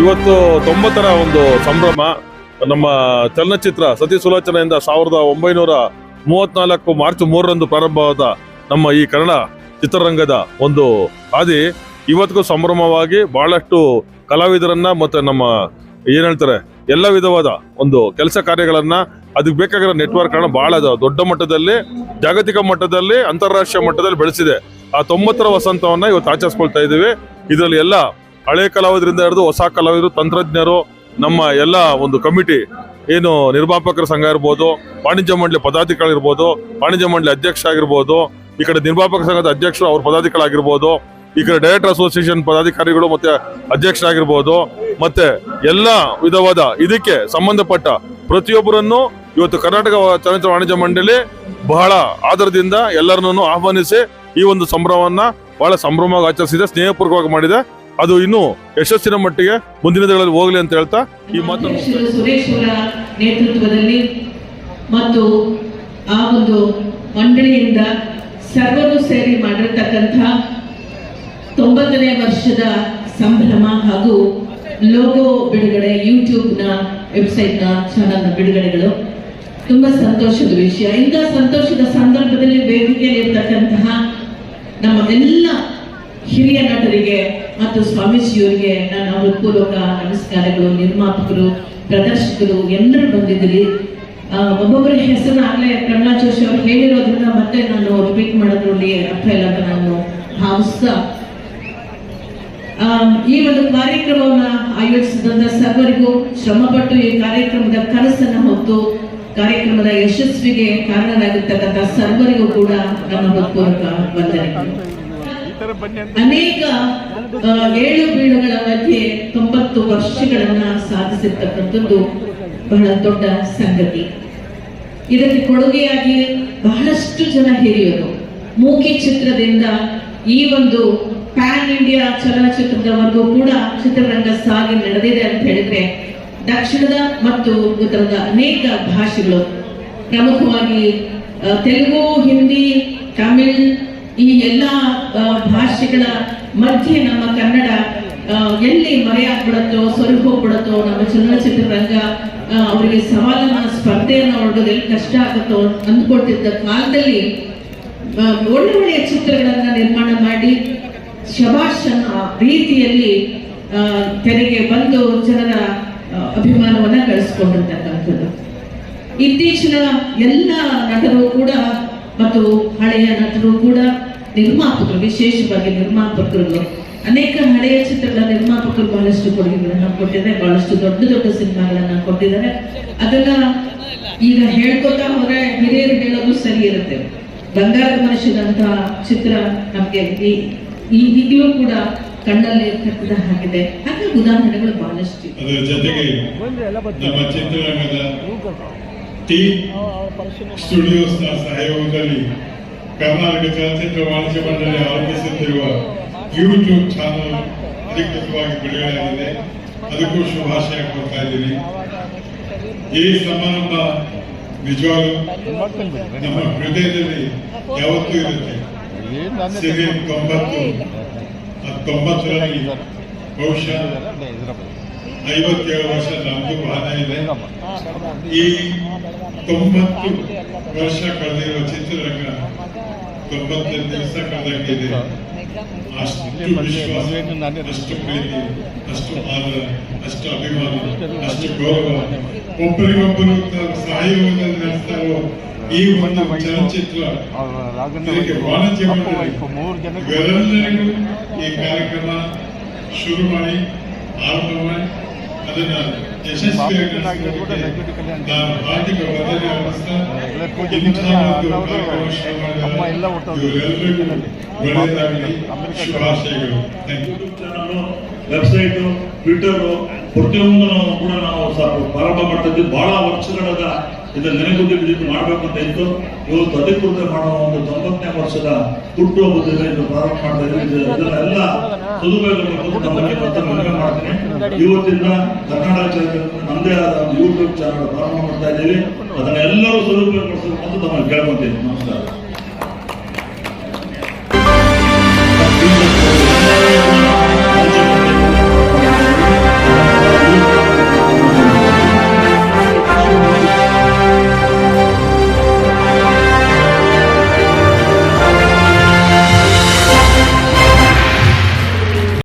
ಇವತ್ತು ತೊಂಬತ್ತರ ಒಂದು ಸಂಭ್ರಮ. ನಮ್ಮ ಚಲನಚಿತ್ರ ಸತಿ ಸುಲೋಚನೆಯಿಂದ ಸಾವಿರದ ಒಂಬೈನೂರ ಮೂವತ್ನಾಲ್ಕು ಮಾರ್ಚ್ ಮೂರರಂದು ಪ್ರಾರಂಭವಾದ ನಮ್ಮ ಈ ಕನ್ನಡ ಚಿತ್ರರಂಗದ ಒಂದು ಹಾದಿ. ಇವತ್ತಿಗೂ ಸಂಭ್ರಮವಾಗಿ ಬಹಳಷ್ಟು ಕಲಾವಿದರನ್ನ ಮತ್ತೆ ನಮ್ಮ ಏನ್ ಹೇಳ್ತಾರೆ, ಎಲ್ಲ ವಿಧವಾದ ಒಂದು ಕೆಲಸ ಕಾರ್ಯಗಳನ್ನ ಅದಕ್ಕೆ ಬೇಕಾಗಿರೋ ನೆಟ್ವರ್ಕ್ ಅನ್ನ ಬಹಳ ದೊಡ್ಡ ಮಟ್ಟದಲ್ಲಿ, ಜಾಗತಿಕ ಮಟ್ಟದಲ್ಲಿ, ಅಂತಾರಾಷ್ಟ್ರೀಯ ಮಟ್ಟದಲ್ಲಿ ಬೆಳೆಸಿದೆ. ಆ ತೊಂಬತ್ತರ ವಸಂತವನ್ನ ಇವತ್ತು ಆಚರಿಸ್ಕೊಳ್ತಾ ಇದ್ದೀವಿ. ಇದರಲ್ಲಿ ಎಲ್ಲ ಹಳೆ ಕಲಾವಿದರಿಂದ ಹಿಡಿದು ಹೊಸ ಕಲಾವಿದರು, ತಂತ್ರಜ್ಞರು, ನಮ್ಮ ಎಲ್ಲ ಒಂದು ಕಮಿಟಿ, ಏನು ನಿರ್ಮಾಪಕರ ಸಂಘ ಇರ್ಬೋದು, ವಾಣಿಜ್ಯ ಮಂಡಳಿ ಪದಾಧಿಕಾರಿಗಳಿರ್ಬೋದು, ವಾಣಿಜ್ಯ ಮಂಡಳಿ ಅಧ್ಯಕ್ಷ ಆಗಿರ್ಬೋದು, ಈ ಕಡೆ ನಿರ್ಮಾಪಕ ಸಂಘದ ಅಧ್ಯಕ್ಷರು ಅವ್ರ ಪದಾಧಿಕಾರಿಗಳಾಗಿರ್ಬೋದು, ಈ ಕಡೆ ಡೈರೆಕ್ಟರ್ ಅಸೋಸಿಯೇಷನ್ ಪದಾಧಿಕಾರಿಗಳು ಮತ್ತೆ ಅಧ್ಯಕ್ಷರಾಗಿರ್ಬೋದು, ಮತ್ತೆ ಎಲ್ಲ ವಿಧವಾದ ಇದಕ್ಕೆ ಸಂಬಂಧಪಟ್ಟ ಪ್ರತಿಯೊಬ್ಬರನ್ನು ಇವತ್ತು ಕರ್ನಾಟಕ ಚಲನಚಿತ್ರ ವಾಣಿಜ್ಯ ಮಂಡಳಿ ಬಹಳ ಆಧಾರದಿಂದ ಎಲ್ಲರನ್ನೂ ಆಹ್ವಾನಿಸಿ ಈ ಒಂದು ಸಂಭ್ರಮವನ್ನ ಬಹಳ ಸಂಭ್ರಮವಾಗಿ ಆಚರಿಸಿದೆ, ಸ್ನೇಹಪೂರ್ವಕವಾಗಿ ಮಾಡಿದೆ. ಅದು ಇನ್ನೂ ಯಶಸ್ಸಿನ ಮಟ್ಟಿಗೆ ಮುಂದಿನ ದಿನಗಳಲ್ಲಿ ಹೋಗ್ಲಿ ಅಂತ ಹೇಳ್ತಾ ಈ ಮಾತನ್ನು ನೇತೃತ್ವದಲ್ಲಿ ಮತ್ತು ಆ ಒಂದು ಮಂಡಳಿಯಿಂದ ಸರ್ವರು ಸೇರಿ ಮಾಡಿರ್ತಕ್ಕಂಥ ತೊಂಬತ್ತನೇ ವರ್ಷದ ಸಂಭ್ರಮ ಹಾಗೂ ಲೋಗೋ ಬಿಡುಗಡೆ ಯೂಟ್ಯೂಬ್ನ ವೆಬ್ಸೈಟ್ನ ಚಾನಲ್ನ ಬಿಡುಗಡೆಗಳು. ತುಂಬಾ ಸಂತೋಷದ ವಿಷಯ. ಇಂಥ ಸಂತೋಷದ ಸಂದರ್ಭದಲ್ಲಿ ವೇದಿಕೆಯಲ್ಲಿರ್ತಕ್ಕಂತಹ ನಮ್ಮ ಎಲ್ಲ ಹಿರಿಯ ನಟರಿಗೆ ಮತ್ತು ಸ್ವಾಮೀಜಿಯವರಿಗೆ ನನ್ನ ಹೃತ್ಪೂರ್ವಕ ನಮಸ್ಕಾರಗಳು, ನಿರ್ಮಾಪಕರು, ಪ್ರದರ್ಶಕರು, ಎಲ್ಲರೂ ಬಂದಿದ್ದೀರಿ. ಒಬ್ಬೊಬ್ಬರ ಹೆಸರು ಆಗಲೇ ಪ್ರಹ್ಲಾದ್ ಜೋಶಿ ಅವರು ಹೇಳಿರೋದ್ರಿಂದ ಮತ್ತೆ ನಾನು ರಿಪೀಟ್ ನೋಡಿ ಅರ್ಥ ಇಲ್ಲ ಅಂತ ನಾನು ಭಾವಿಸ್ತಾ. ಈ ಒಂದು ಕಾರ್ಯಕ್ರಮವನ್ನ ಆಯೋಜಿಸಿದಂತ ಸರ್ವರಿಗೂ ಶ್ರಮಪಟ್ಟು ಈ ಕಾರ್ಯಕ್ರಮದ ಕನಸನ್ನ ಹೊತ್ತು, ಕಾರ್ಯಕ್ರಮದ ಯಶಸ್ವಿಗೆ ಕಾರಣರಾಗಿರ್ತಕ್ಕಂಥ ಸರ್ವರಿಗೂ ಕೂಡ ನಮ್ಮ ಹೃತ್ಪೂರ್ವಕ ಅನೇಕ ಏಳು ಬೀಳುಗಳ ಮಧ್ಯೆ ತೊಂಬತ್ತು ವರ್ಷಗಳನ್ನ ಸಾಧಿಸಿರ್ತಕ್ಕಂಥದ್ದು ಬಹಳ ದೊಡ್ಡ ಸಂಗತಿ. ಇದಕ್ಕೆ ಕೊಡುಗೆಯಾಗಿ ಬಹಳಷ್ಟು ಜನ ಹಿರಿಯರು. ಮೂಕಿ ಚಿತ್ರದಿಂದ ಈ ಒಂದು ಪ್ಯಾನ್ ಇಂಡಿಯಾ ಚಲನಚಿತ್ರದವರೆಗೂ ಕೂಡ ಚಿತ್ರರಂಗ ಸಾಗಿ ನಡೆದಿದೆ ಅಂತ ಹೇಳಿದ್ರೆ, ದಕ್ಷಿಣದ ಮತ್ತು ಉತ್ತರದ ಅನೇಕ ಭಾಷೆಗಳು ಪ್ರಮುಖವಾಗಿ ತೆಲುಗು, ಹಿಂದಿ, ತಮಿಳ್ ಈ ಎಲ್ಲ ಭಾಷೆಗಳ ಮಧ್ಯೆ ನಮ್ಮ ಕನ್ನಡ ಎಲ್ಲಿ ಮರೆಯಾಗ್ಬಿಡತ್ತೋ ಸ್ವರೂಪ ಹೋಗ್ಬಿಡತ್ತೋ, ನಮ್ಮ ಚಲನಚಿತ್ರರಂಗ ರಂಗ ಅವರಿಗೆ ಸವಾಲನ್ನ, ಸ್ಪರ್ಧೆಯನ್ನು ಹೊರಡೋದು ಎಲ್ಲಿ ಕಷ್ಟ ಆಗುತ್ತೋ ಅಂದ್ಕೊಳ್ತಿದ್ದ ಕಾಲದಲ್ಲಿ ಒಳ್ಳೆ ಒಳ್ಳೆಯ ಚಿತ್ರಗಳನ್ನ ನಿರ್ಮಾಣ ಮಾಡಿ ಶಬಾಷ್ ರೀತಿಯಲ್ಲಿ ತೆರೆಗೆ ಬಂದು ಜನರ ಅಭಿಮಾನವನ್ನ ಗಳಿಸ್ಕೊಂಡಿರ್ತಕ್ಕಂಥದ್ದು. ಇತ್ತೀಚಿನ ಎಲ್ಲ ನಟರು ಕೂಡ ಮತ್ತು ಹಳೆಯ ನಟರು ಕೂಡ ನಿರ್ಮಾಪಕರು ವಿಶೇಷವಾಗಿ ನಿರ್ಮಾಪಕರು ಅನೇಕ ಹಳೆಯ ಚಿತ್ರಗಳ ನಿರ್ಮಾಪಕರು ಬಹಳಷ್ಟು ಕೊಡುಗೆಗಳನ್ನ ಕೊಟ್ಟಿದ್ದಾರೆ ಬಹಳಷ್ಟು ದೊಡ್ಡ ದೊಡ್ಡ ಸಿನಿಮಾಗಳನ್ನ ಕೊಟ್ಟಿದ್ದಾರೆ. ಅದನ್ನ ಈಗ ಹೇಳ್ಕೊತಾ ಹೋದ್ರೆ ಹಿರಿಯರು ಹೇಳೋದು ಸರಿ ಇರುತ್ತೆ. ಬಂಗಾರದ ಮನುಷ್ಯದಂತ ಚಿತ್ರ ನಮ್ಗೆ ಈ- ಈ ಈಗಲೂ ಕೂಡ ಕಣ್ಣಲ್ಲಿ ಕಟ್ಟಿದ ಹಾಗಿದೆ. ಹಾಗೆ ಉದಾಹರಣೆಗಳು ಬಹಳಷ್ಟು ಟೀಮ್ ಸ್ಟುಡಿಯೋಸ್ನ ಸಹಯೋಗದಲ್ಲಿ ಕರ್ನಾಟಕ ಚಲನಚಿತ್ರ ವಾಣಿಜ್ಯ ಮಂಡಳಿ ಆರಂಭಿಸುತ್ತಿರುವ ಯೂಟ್ಯೂಬ್ ಚಾನಲ್ ಅಧಿಕೃತವಾಗಿ ಬಿಡುಗಡೆಯಾಗಿದೆ. ಅದಕ್ಕೂ ಶುಭಾಶಯ ಕೊಡ್ತಾ ಇದ್ದೀನಿ. ಈ ಸಮಾರಂಭ ನಿಜವಾಗ್ಲೂ ನಮ್ಮ ಹೃದಯದಲ್ಲಿ ಯಾವತ್ತೂ ಇರುತ್ತೆ. ಸಿರಿ ತೊಂಬತ್ತು ತೊಂಬತ್ತರಲ್ಲಿ ಬಹುಶಃ ಐವತ್ತೇಳು ವರ್ಷ ನಮ್ದು ಬಾನ ಇದೆ. ಈ ತೊಂಬತ್ತು ವರ್ಷ ಕಳೆದಿರುವ ಚಿತ್ರರಂಗ ತೊಂಬತ್ತೆಂಟು ದಿವಸ ಕಳೆದಂಗಿದೆ. ಅಷ್ಟು ವಿಶ್ವಾಸ ಅಷ್ಟು ಪ್ರೀತಿ ಅಷ್ಟು ಆದರ ಅಷ್ಟು ಅಭಿಮಾನ ಅಷ್ಟು ಗೌರವ. ಒಬ್ಬರಿಗೊಬ್ಬರು ಸಹಯೋಗದಲ್ಲಿ ನಡೆಸ್ತಾ ಇರೋ ಈ ಒಂದು ಚಲನಚಿತ್ರ ವಾಣಿಜ್ಯ ಈ ಕಾರ್ಯಕ್ರಮ ಶುರು ಮಾಡಿ. ಆರಂಭ ಅದನ್ನು ಯಶಸ್ವಿಯಾಗಿ ಇವರೆಲ್ಲರಿಗೂ ಒಳ್ಳೆಯದಾಗಲಿ. ಶುಭಾಶಯಗಳು. ವೆಬ್ಸೈಟ್ ಟ್ವಿಟರ್ ಪ್ರತಿಯೊಂದು ಕೂಡ ನಾವು ಪ್ರಾರಂಭ ಮಾಡ್ತಿದ್ವಿ. ಬಹಳ ವರ್ಷಗಳಾದ ಇದನ್ನ ನೆನೆಗುದಿದ್ದು ಮಾಡಬೇಕು ಅಂತ ಇತ್ತು. ಇವತ್ತು ಅಧಿಕೃತ ಮಾಡುವ ಒಂದು ತೊಂಬತ್ತನೇ ವರ್ಷದ ಹುಟ್ಟುಹಬ್ಬದಿಂದ ಇದು ಪ್ರಾರಂಭ ಮಾಡ್ತಾ ಇದ್ವಿ ಮಾಡ್ತೀನಿ. ಇವತ್ತಿಂದ ಕರ್ನಾಟಕ ಚಲನಚಿತ್ರ ನಮ್ಮದೇ ಆದ ಒಂದು ಯೂಟ್ಯೂಬ್ ಚಾನಲ್ ಪ್ರಾರಂಭ ಮಾಡ್ತಾ ಇದ್ದೀವಿ. ಅದನ್ನೆಲ್ಲರೂ ಸದುಪಯೋಗ ಪಡಿಸಬೇಕು ಅಂತ ತಮ್ಮಲ್ಲಿ ಕೇಳ್ಕೊಂತೀನಿ. ನಮಸ್ಕಾರ.